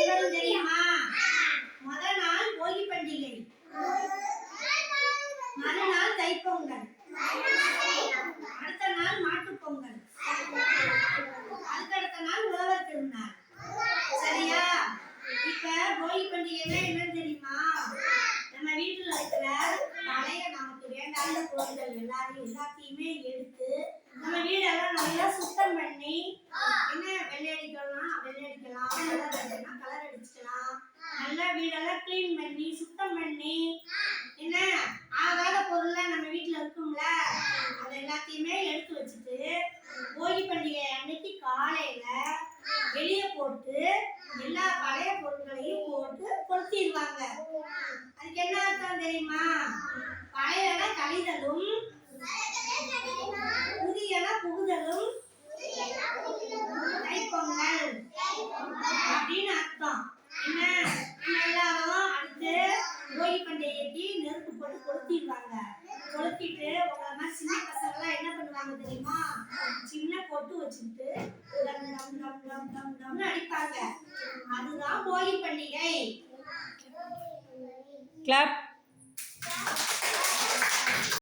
விவரம் தெரியுமா? முதல் நாள் போகி பண்டிகை. மறுநாள் தைப்பொங்கல். அடுத்த நாள் மாட்டுப்பொங்கல் அடுத்தடுத்த நாள் உழவர் திருநாள். சரியா? இப்ப போகி பண்டிகைனா என்னன்னு தெரியுமா? நம்ம வீட்டுல இருக்கிற பழைய நமக்கு வேண்டாத பொருட்கள் எல்லாரையும் எல்லாத்தையுமே எடுத்து நம்ம வீடெல்லாம் நல்லா சுத்தம் பண்ணி இருக்குல்ல வீடெல்லாம் க்ளீன் பண்ணி சுத்தம் பண்ணி என்ன? ஆகாத பொருள்லாம் நம்ம வீட்டில் இருக்கும்ல? அது எல்லாத்தையுமே எடுத்து வச்சுட்டு போகி பண்டிகை அன்னைக்கு காலையில் வெளியே போட்டு எல்லா பழைய பொருட்களையும் போட்டு கொளுத்திடுவாங்க. அதுக்கு என்ன அர்த்தம் தெரியுமா? பழையன கழிதலும் புதியன புகுதலும் கைப்பொங்கல் அப்படின்னு அர்த்தம். கொளுத்திடுவாங்க. கொளுத்திட்டு உங்களை மாதிரி சின்ன பசங்களாம் என்ன பண்ணுவாங்க தெரியுமா? சின்ன பொட்டு வச்சுக்கிட்டு அடிப்பாங்க. அதுதான் போகி பண்டிகை. கிளப்